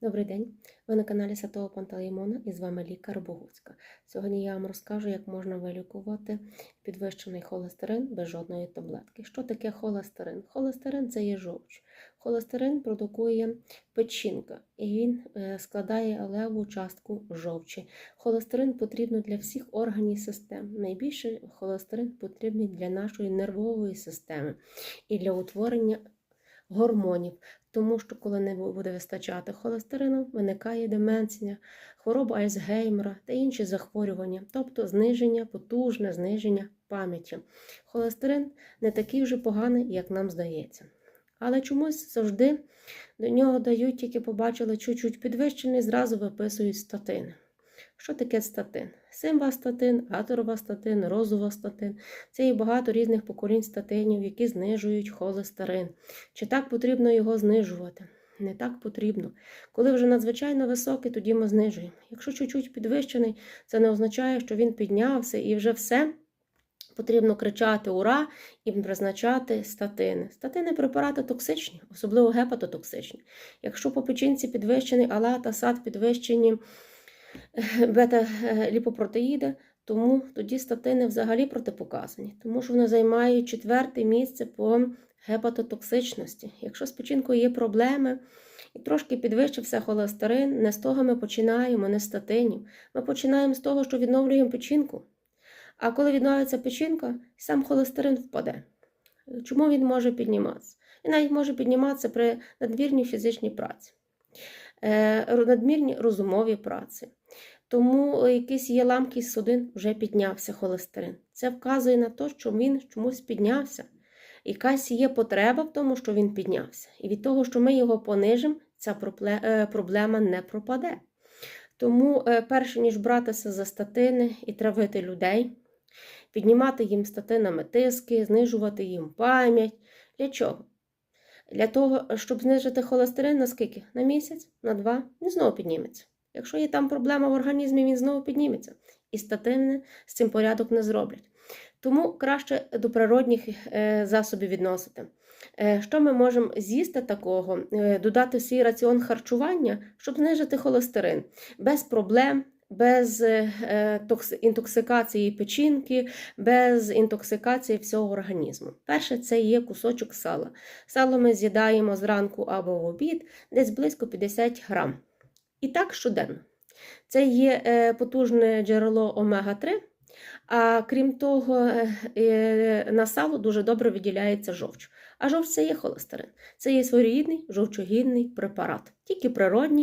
Добрий день! Ви на каналі Святого Пантелеймона і з вами лікар Богуцька. Сьогодні я вам розкажу, як можна вилікувати підвищений холестерин без жодної таблетки. Що таке холестерин? Холестерин це є жовч. Холестерин продукує печінка, і він е, складає леву частку жовчі. Холестерин потрібен для всіх органів систем. Найбільше холестерин потрібний для нашої нервової системи і для утворення гормонів. Тому що, коли не буде вистачати холестерину, виникає деменція, хвороба Альцгеймера та інші захворювання, тобто зниження, потужне зниження пам'яті. Холестерин не такий вже поганий, як нам здається. Але чомусь завжди до нього дають, тільки побачили чуть-чуть підвищений, зразу виписують статини. Що таке статин? Симвастатин, аторвастатин, розувастатин. Це є багато різних поколінь статинів, які знижують холестерин. Чи так потрібно його знижувати? Не так потрібно. Коли вже надзвичайно високий, тоді ми знижуємо. Якщо чуть-чуть підвищений, це не означає, що він піднявся і вже все. Потрібно кричати Ура і призначати статини. Статини препарати токсичні, особливо гепатотоксичні. Якщо по печінці підвищений алат, асад підвищені бета-ліпопротеїди, тому тоді статини взагалі протипоказані, тому що вони займають четверте місце по гепатотоксичності. Якщо з печінкою є проблеми і трошки підвищився холестерин, не з того ми починаємо, не з статинів. Ми починаємо з того, що відновлюємо печінку. А коли відновиться печінка, сам холестерин впаде. Чому він може підніматися? Він навіть може підніматися при надмірній фізичній праці, надмірній розумовій праці. Тому якийсь є ламкість судин, вже піднявся холестерин. Це вказує на те, що він чомусь піднявся. Якась є потреба в тому, що він піднявся. І від того, що ми його понижимо, ця проблема не пропаде. Тому, перше, ніж братися за статини і травити людей, піднімати їм статинами тиски, знижувати їм пам'ять. Для чого? Для того, щоб знижити холестерин на скільки? На місяць, на два, він знову підніметься. Якщо є там проблема в організмі, він знову підніметься. І статини з цим порядок не зроблять. Тому краще до природних засобів відносити. Що ми можемо з'їсти такого, додати в свій раціон харчування, щоб знижити холестерин без проблем, без інтоксикації печінки, без інтоксикації всього організму. Перше, це є кусочок сала. Сало ми з'їдаємо зранку або в обід, десь близько 50 грам. І так щоденно. Це є потужне джерело омега-3, а крім того, на сало дуже добре виділяється жовч. А жовч це є холестерин. Це є своєрідний жовчогінний препарат, тільки природній.